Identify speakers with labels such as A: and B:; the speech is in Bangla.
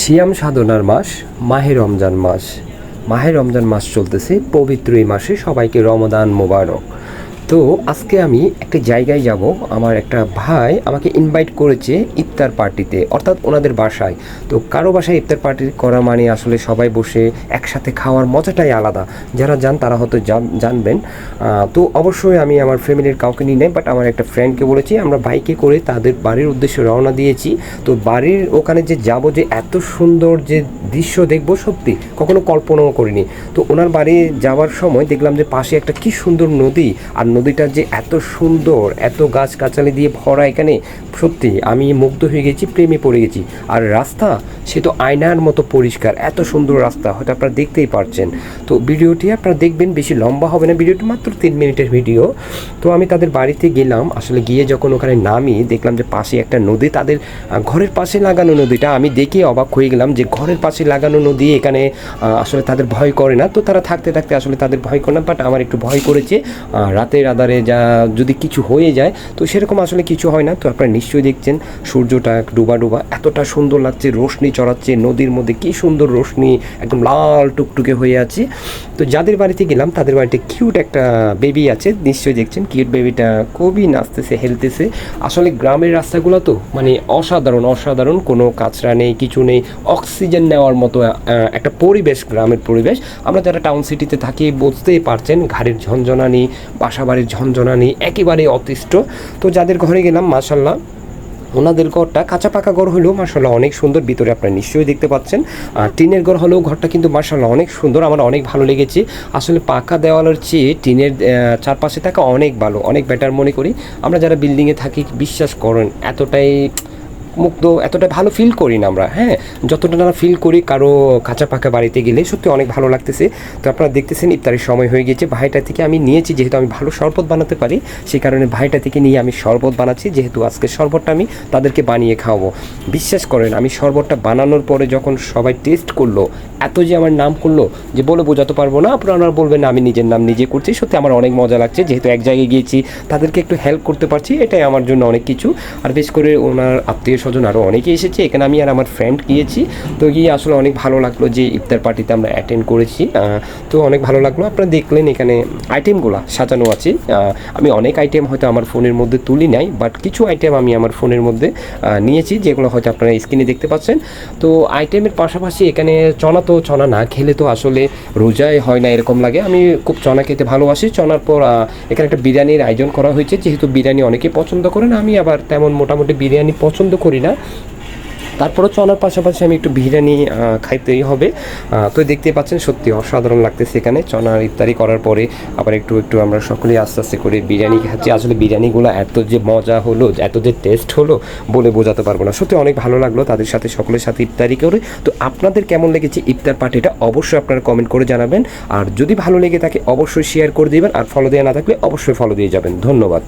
A: সিয়াম সাধনার মাস, মাহে রমজান মাস। মাহে রমজান মাস চলতেছে, পবিত্র এই মাসে সবাইকে রমদান মোবারক। তো আজকে আমি একটা জায়গায় যাব। আমার একটা ভাই আমাকে ইনভাইট করেছে ইফতার পার্টিতে, অর্থাৎ ওনাদের বাসায়। তো কারও বাসায় ইফতার পার্টি করা মানে আসলে সবাই বসে একসাথে খাওয়ার মজাটাই আলাদা। যারা যান তারা হয়তো জান- জানবেন। তো অবশ্যই আমি আমার ফ্যামিলির কাউকে নিয়ে নেই বাট আমার একটা ফ্রেন্ডকে বলেছি, আমরা বাইকে করে তাদের বাড়ির উদ্দেশ্যে রওনা দিয়েছি। তো বাড়ির ওখানে যে যাব যে এত সুন্দর যে দৃশ্য দেখব, সত্যি কখনো কল্পনাও করিনি। তো ওনার বাড়ি যাওয়ার সময় দেখলাম যে পাশে একটা কি সুন্দর নদী, আর নদীটা যে এত সুন্দর, এত গাছ গাছালি দিয়ে ভরা এখানে, সত্যি আমি মুগ্ধ হয়ে গেছি, প্রেমে পড়ে গেছি। আর রাস্তা, সে তো আয়নার মতো পরিষ্কার, এত সুন্দর রাস্তা, হয়তো আপনারা দেখতেই পারছেন। তো ভিডিওটি আপনারা দেখবেন, বেশি লম্বা হবে না, ভিডিওটি মাত্র তিন মিনিটের ভিডিও। তো আমি তাদের বাড়িতে গেলাম, আসলে গিয়ে যখন ওখানে নামি, দেখলাম যে পাশে একটা নদী, তাদের ঘরের পাশে লাগানো নদীটা, আমি দেখে অবাক হয়ে গেলাম যে ঘরের পাশে লাগানো নদী এখানে আসলে তাদের ভয় করে না। তো তারা থাকতে থাকতে আসলে তাদের ভয় করে না, বাট আমার একটু ভয় করেছে রাতের আধারে যা যদি কিছু হয়ে যায়, তো সেরকম আসলে কিছু হয় না। তো আপনারা নিশ্চয়ই দেখছেন সূর্যটা ডুবা ডুবা এতটা সুন্দর লাগছে, রোশনি চড়াচ্ছে, নদীর মধ্যে কি সুন্দর রোশনি, একদম লাল টুকটুকে হয়ে আছে। তো যাদের বাড়িতে গেলাম, তাদের বাড়িতে কিউট একটা বেবি আছে, নিশ্চয়ই দেখছেন কিউট বেবিটা খুবই নাচতেছে, হেলতেছে। আসলে গ্রামের রাস্তাগুলো তো মানে অসাধারণ অসাধারণ, কোনো কাঁচরা নেই, কিছু নেই, অক্সিজেন নেওয়ার মতো একটা পরিবেশ, গ্রামের পরিবেশ। আমরা যারা টাউন সিটিতে থাকি, বুঝতেই পারছেন, ঘাড়ের ঝনঝনানি বাসাবাড়ির ঝনঝনানি একেবারে অতিষ্ট তো যাদের ঘরে গেলাম মাসাল্লাহ ওনাদের ঘরটা কাঁচা পাকা ঘর হলেও মার্শাল্লাহ অনেক সুন্দর। ভিতরে আপনারা নিশ্চয়ই দেখতে পাচ্ছেন। আর টিনের ঘর হলেও ঘরটা কিন্তু মার্শাল্লাহ অনেক সুন্দর, আমার অনেক ভালো লেগেছে। আসলে পাকা দেওয়ালের চেয়ে টিনের চারপাশে থাকা অনেক ভালো, অনেক বেটার মনে করি। আমরা যারা বিল্ডিংয়ে থাকি, বিশ্বাস করেন, এতটাই মুক্ত এতটা ভালো ফিল করি না আমরা হ্যাঁ? যতটা না ফিল করি কারও কাঁচা পাকা বাড়িতে গেলে সত্যি অনেক ভালো লাগতেছে। তো আপনারা দেখতেছেন ইফতারের সময় হয়ে গেছে ভাইটা থেকে আমি নিয়েছি, যেহেতু আমি ভালো শরবত বানাতে পারি, সেই কারণে ভাইটা থেকে নিয়ে আমি শরবত বানাচ্ছি, যেহেতু আজকে শরবতটা আমি তাদেরকে বানিয়ে খাওয়াবো। বিশ্বাস করেন, আমি শরবতটা বানানোর পরে যখন সবাই টেস্ট করল, এত যে আমার নাম করল, যে বলে বোঝাতে পারব না, আপনারা বলবেন আমি নিজের নাম নিজে করছি, সত্যি আমার অনেক মজা লাগছে, যেহেতু এক জায়গায় গিয়েছি, তাদেরকে একটু হেল্প করতে পারছি, এটাই আমার জন্য অনেক কিছু। আর বেশ করে ওনার আত্মীয় স্বজন আরও অনেকে এসেছে। এখানে আমি আর আমার ফ্রেন্ড গিয়েছি। তো গিয়ে আসলে অনেক ভালো লাগল যে ইফতার পার্টিতে আমরা অ্যাটেন্ড করেছি। তো অনেক ভালো লাগল। আপনারা দেখলেন এখানে আইটেমগুলো সাজানো আছে। আমি অনেক আইটেম হয়তো আমার ফোনের মধ্যে তুলি নাই বাট কিছু আইটেম আমি আমার ফোনের মধ্যে নিয়েছি, যেগুলো হয়তো আপনারা স্ক্রিনে দেখতে পাচ্ছেন। তো আইটেমের পাশাপাশি এখানে চনা তো চনা না খেলে তো আসলে রোজাই হয় না এরকম লাগে। আমি খুব চনা খেতে ভালোবাসি। চনার পর এখানে একটা বিরিয়ানির আয়োজন করা হয়েছে। যেহেতু বিরিয়ানি অনেকে পছন্দ করেন, আমি আবার তেমন মোটামুটি বিরিয়ানি পছন্দ করি না। তারপরে চলার পাশাপাশি আমি একটু বিরিয়ানি খাইতেই হবে। তো দেখতে পাচ্ছেন, সত্যি অসাধারণ লাগতেছে এখানে। চনার ইফতারি করার পরে আবার একটু একটু আমরা সকলেই আস্তে আস্তে করে বিরিয়ানি খাচ্ছি। আসলে বিরিয়ানিগুলো এত যে মজা হলো, এত যে টেস্ট হলো বলে বোঝাতে পারব না। সত্যি অনেক ভালো লাগল তাদের সাথে, সকলের সাথে ইফতারি করে। তো আপনাদের কেমন লেগেছে ইফতার পার্টিটা? অবশ্যই আপনারা কমেন্ট করে জানাবেন। আর যদি ভালো লেগে থাকে, অবশ্যই শেয়ার করে দিবেন। আর ফলো দেওয়া না থাকলে অবশ্যই ফলো দিয়ে যাবেন। ধন্যবাদ।